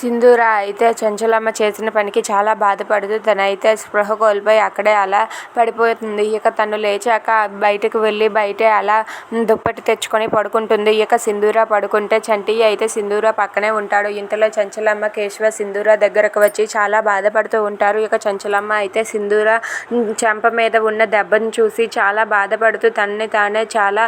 సింధూర అయితే చంచలమ్మ చేసిన పనికి చాలా బాధపడుతూ తనైతే స్పృహ కోల్పోయి అక్కడే అలా పడిపోతుంది. ఇక తను లేచాక బయటకు వెళ్ళి బయటే అలా దుప్పటి తెచ్చుకొని పడుకుంటుంది. ఇక సింధూర పడుకుంటే చంటి అయితే సింధూర పక్కనే ఉంటాడు. ఇంతలో చంచలమ్మ కేశవ సింధూర దగ్గరకు వచ్చి చాలా బాధపడుతూ ఉంటారు. ఇక చంచలమ్మ అయితే సింధూర చెంప మీద ఉన్న దెబ్బను చూసి చాలా బాధపడుతూ తనని తానే చాలా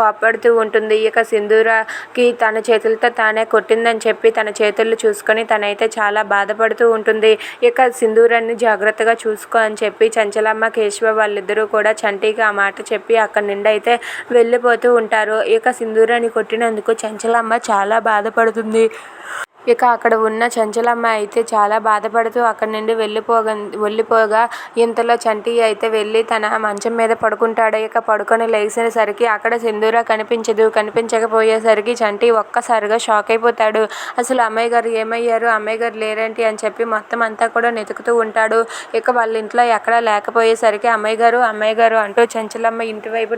కోపడుతూ ఉంటుంది. ఇక సింధూరకి తన చేతులతో తానే కొట్టిందని చెప్పి తన చేతులు చూసి చూసుకొని తనైతే చాలా బాధపడుతూ ఉంటుంది. ఇక సింధూరాన్ని జాగ్రత్తగా చూసుకో అని చెప్పి చంచలమ్మ కేశవ వాళ్ళిద్దరూ కూడా చంటికి ఆ మాట చెప్పి అక్కడి నుండి అయితే వెళ్ళిపోతూ ఉంటారు. ఇక సింధూరాన్ని కొట్టినందుకు చంచలమ్మ చాలా బాధపడుతుంది. ఇక అక్కడ ఉన్న చంచలమ్మ అయితే చాలా బాధపడుతూ అక్కడి నుండి వెళ్ళిపోగా వెళ్ళిపోగా ఇంతలో చంటి అయితే వెళ్ళి తన మంచం మీద పడుకుంటాడు. ఇక పడుకొని లేచేసరికి అక్కడ సింధూర కనిపించదు. కనిపించకపోయేసరికి చంటి ఒక్కసారిగా షాక్ అయిపోతాడు. అసలు అమ్మాయి గారు ఏమయ్యారు? అమ్మాయి గారు లేరేంటి? అని చెప్పి మొత్తం అంతా కూడా వెతుకుతూ ఉంటాడు. ఇక వాళ్ళ ఇంట్లో ఎక్కడా లేకపోయేసరికి అమ్మాయి గారు అమ్మాయి గారు అంటూ చంచలమ్మ ఇంటి వైపు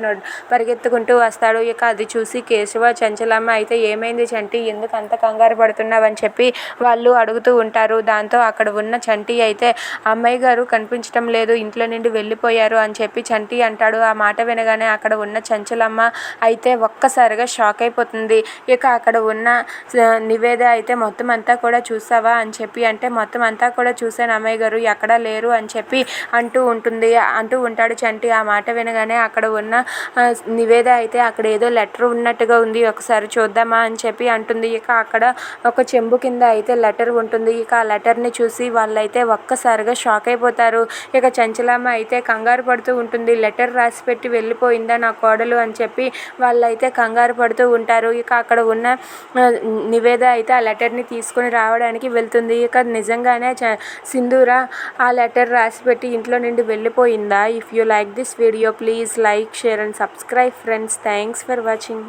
పరిగెత్తుకుంటూ వస్తాడు. ఇక అది చూసి కేశవ చంచలమ్మ అయితే ఏమైంది చంటి? ఎందుకు అంత కంగారు పడుతున్నావని చెప్పి వాళ్ళు అడుగుతూ ఉంటారు. దాంతో అక్కడ ఉన్న చంటి అయితే అమ్మాయి గారు కనిపించటం లేదు ఇంట్లో నుండి వెళ్ళిపోయారు అని చెప్పి చంటి అంటాడు. ఆ మాట వినగానే అక్కడ ఉన్న చంచలమ్మ అయితే ఒక్కసారిగా షాక్ అయిపోతుంది. ఇక అక్కడ ఉన్న నివేద అయితే మొత్తం అంతా కూడా చూసావా? అని చెప్పి అంటే మొత్తం అంతా కూడా చూశాను అమ్మాయి గారు ఎక్కడా లేరు అని చెప్పి అంటూ ఉంటుంది అంటూ ఉంటాడు చంటి. ఆ మాట వినగానే అక్కడ ఉన్న నివేద అయితే అక్కడ ఏదో లెటర్ ఉన్నట్టుగా ఉంది ఒకసారి చూద్దామా అని చెప్పి అంటుంది. ఇక అక్కడ ఒక చెంబు చెంబు కింద అయితే లెటర్ ఉంటుంది. ఇక ఆ లెటర్ని చూసి వాళ్ళైతే ఒక్కసారిగా షాక్ అయిపోతారు. ఇక చంచలమ్మ అయితే కంగారు పడుతూ ఉంటుంది. లెటర్ రాసి పెట్టి వెళ్ళిపోయిందా నా కోడలు అని చెప్పి వాళ్ళైతే కంగారు పడుతూ ఉంటారు. ఇక అక్కడ ఉన్న నివేద అయితే ఆ లెటర్ని తీసుకొని రావడానికి వెళ్తుంది. ఇక నిజంగానే చ సింధూర ఆ లెటర్ రాసి పెట్టి ఇంట్లో నుండి వెళ్ళిపోయిందా? If you like this video please like share and subscribe friends thanks for watching